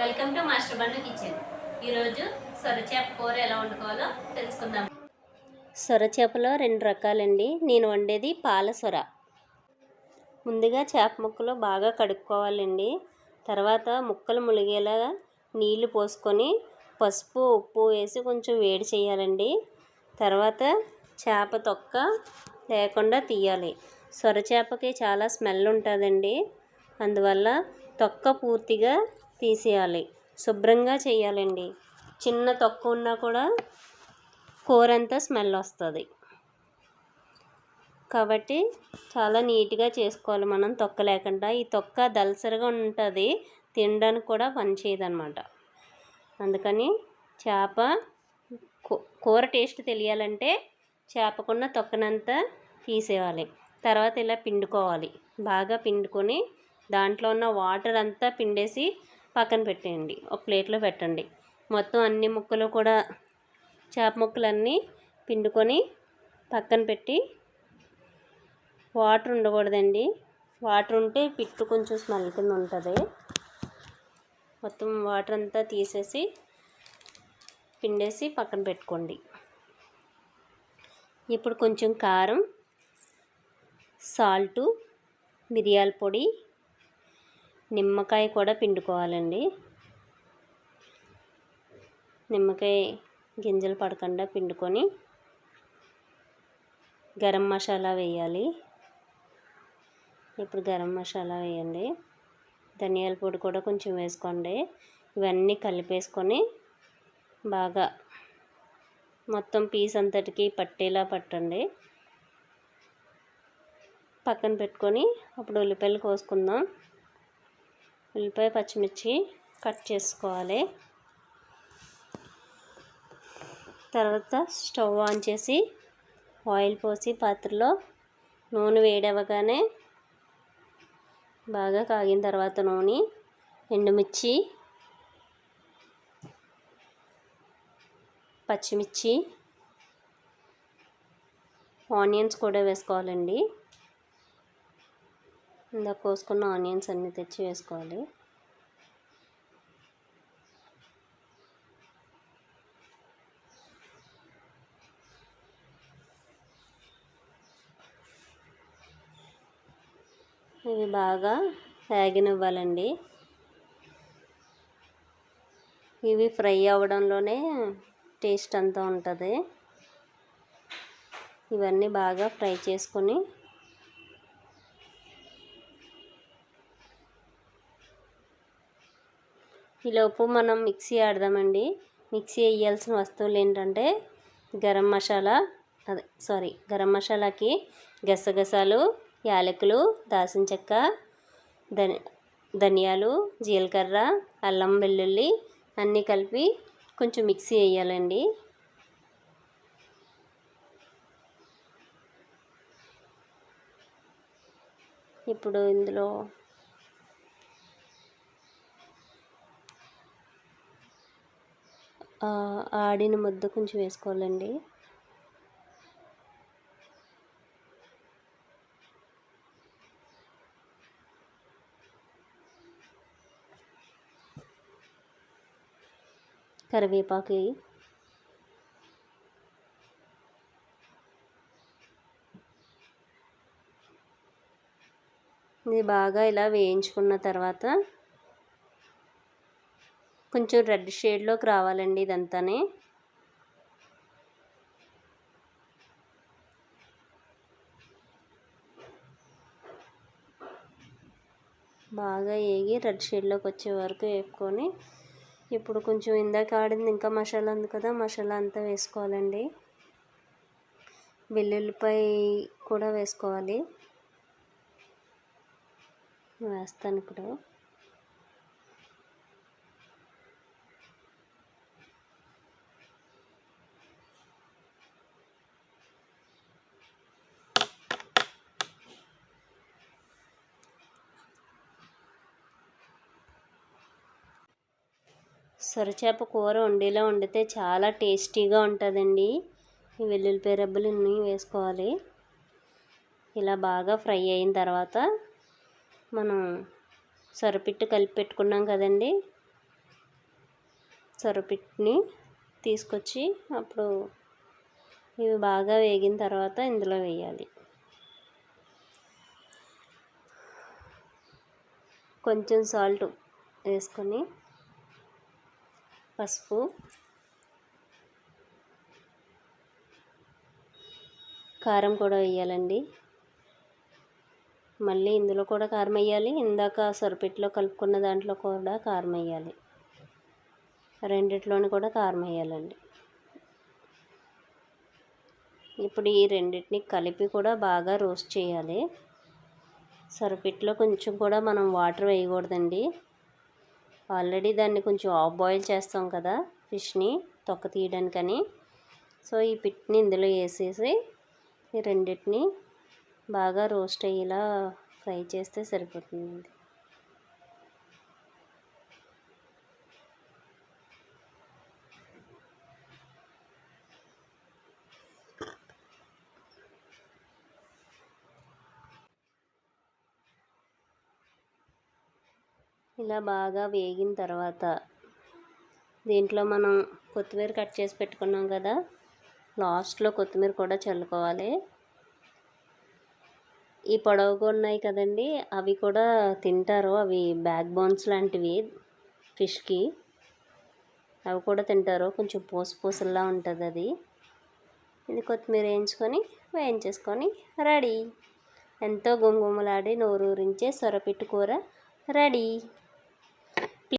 Welcome to master Bandu kitchen. ఈరోజు సొరచేప కూర ఎలా వండుకోవాలో తెలుసుకుందాం. సొరచేపలో రెండు రకాలండి. నేను వండేది పాల సొర. ముందుగా చేప ముక్కలు బాగా కడుక్కోవాలండి. తర్వాత ముక్కలు ములిగేలా నీళ్ళు పోసుకొని పసుపు ఉప్పు వేసి కొంచెం వేడి చేయాలండి. తర్వాత చేప తొక్క లేకుండా తీయాలి. సొరచేపకి చాలా స్మెల్ ఉంటుందండి. అందువల్ల తొక్క పూర్తిగా తీసేయాలి. శుభ్రంగా చేయాలండి. చిన్న తొక్క ఉన్నా కూడా కూర అంతా స్మెల్ వస్తుంది. కాబట్టి చాలా నీట్గా చేసుకోవాలి మనం తొక్క లేకుండా. ఈ తొక్క దలసరిగా ఉంటుంది. తినడానికి కూడా పనిచేయదు అనమాట అందుకని చేప కూర టేస్ట్ తెలియాలంటే చేపకున్న తొక్కనంతా తీసేయాలి. తర్వాత ఇలా పిండుకోవాలి. బాగా పిండుకొని దాంట్లో ఉన్న వాటర్ అంతా పిండేసి పక్కన పెట్టేయండి. ఒక ప్లేట్లో పెట్టండి. మొత్తం అన్ని ముక్కలు కూడా చేప ముక్కలన్నీ పిండుకొని పక్కన పెట్టి వాటర్ ఉండకూడదండి. వాటర్ ఉంటే పిట్టు కొంచెం స్మెల్ కింద ఉంటుంది. మొత్తం వాటర్ అంతా తీసేసి పిండేసి పక్కన పెట్టుకోండి. ఇప్పుడు కొంచెం కారం సాల్టు మిరియాల పొడి నిమ్మకాయ కూడా పిండుకోవాలండి. నిమ్మకాయ గింజలు పడకుండా పిండుకొని గరం మసాలా వేయాలి. ఇప్పుడు గరం మసాలా వేయండి. ధనియాల పొడి కూడా కొంచెం వేసుకోండి. ఇవన్నీ కలిపేసుకొని బాగా మొత్తం పీస్ అంతటికి పట్టేలా పట్టండి. పక్కన పెట్టుకొని అప్పుడు ఉల్లిపాయలు కోసుకుందాం. ఉల్లిపాయ పచ్చిమిర్చి కట్ చేసుకోవాలి. తర్వాత స్టవ్ ఆన్ చేసి ఆయిల్ పోసి పాత్రలో నూనె వేడవగానే బాగా కాగిన తర్వాత నూనె ఎండుమిర్చి పచ్చిమిర్చి ఆనియన్స్ కూడా వేసుకోవాలండి. ఇందాక కోసుకున్న ఆనియన్స్ అన్నీ తెచ్చి వేసుకోవాలి. ఇవి బాగా వేగనివ్వాలండి. ఇవి ఫ్రై అవ్వడంలోనే టేస్ట్ అంతా ఉంటుంది. ఇవన్నీ బాగా ఫ్రై చేసుకొని ఈలోపు మనం మిక్సీ ఆడదామండి. మిక్సీ వేయాల్సిన వస్తువులు ఏంటంటే గరం మసాలా అదే సారీ గరం మసాలాకి గసగసాలు యాలకులు దాసిన చెక్క ధని ధనియాలు జీలకర్ర అల్లం వెల్లుల్లి అన్నీ కలిపి కొంచెం మిక్సీ వేయాలండి. ఇప్పుడు ఇందులో ఆడిన ముద్ద కొంచెం వేసుకోవాలండి. కరివేపాకు ఇది బాగా ఇలా వేయించుకున్న తర్వాత కొంచెం రెడ్ షేడ్లోకి రావాలండి ఇదంతానే. బాగా వేగి రెడ్ షేడ్లోకి వచ్చే వరకు వేపుకొని ఇప్పుడు కొంచెం ఇందాక ఆడింది ఇంకా మసాలా ఉంది కదా మసాలా అంతా వేసుకోవాలండి. వెల్లుల్లిపాయ కూడా వేసుకోవాలి. వేస్తాను ఇప్పుడు. సొరచేప కూర వండేలా వండితే చాలా టేస్టీగా ఉంటుందండి. ఈ వెల్లుల్లిపాయ రబ్బలు ఇన్ని వేసుకోవాలి. ఇలా బాగా ఫ్రై అయిన తర్వాత మనం సొరపిట్టు కలిపి పెట్టుకున్నాం కదండి. సొరపిట్టుని తీసుకొచ్చి అప్పుడు ఇవి బాగా వేగిన తర్వాత ఇందులో వేయాలి. కొంచెం సాల్ట్ వేసుకొని పసుపు. కారం కూడా వేయాలండి. మళ్ళీ ఇందులో కూడా కారం వేయాలి. ఇందాక సొరపిట్లో కలుపుకున్న దాంట్లో కూడా కారం వేయాలి. రెండిట్లోని కూడా కారం వేయాలండి. ఇప్పుడు ఈ రెండింటిని కలిపి కూడా బాగా రోస్ట్ చేయాలి. సొరపిట్లో కొంచెం కూడా మనం వాటర్ వేయకూడదండి. ఆల్రెడీ దాన్ని కొంచెం ఆఫ్ బాయిల్ చేస్తాం కదా ఫిష్ని తొక్క తీయడానికని. సో ఈ పిట్ని ఇందులో వేసేసి ఈ రెండింటిని బాగా రోస్ట్ అయ్యేలా ఫ్రై చేస్తే సరిపోతుందండి. ఇలా బాగా వేగిన తర్వాత దీంట్లో మనం కొత్తిమీర కట్ చేసి పెట్టుకున్నాం కదా లాస్ట్లో కొత్తిమీర కూడా చల్లుకోవాలి. ఈ పొడవుగా ఉన్నాయి కదండి అవి కూడా తింటారు. అవి బ్యాక్ బోన్స్ లాంటివి ఫిష్కి. అవి కూడా తింటారు. కొంచెం పూస పూసల్లా ఉంటుంది అది. ఇది కొత్తిమీర వేయించుకొని వేయించేసుకొని రెడీ. ఎంతో గుమగుమలాడి నోరూరించే సొరపిట్టు కూర రెడీ.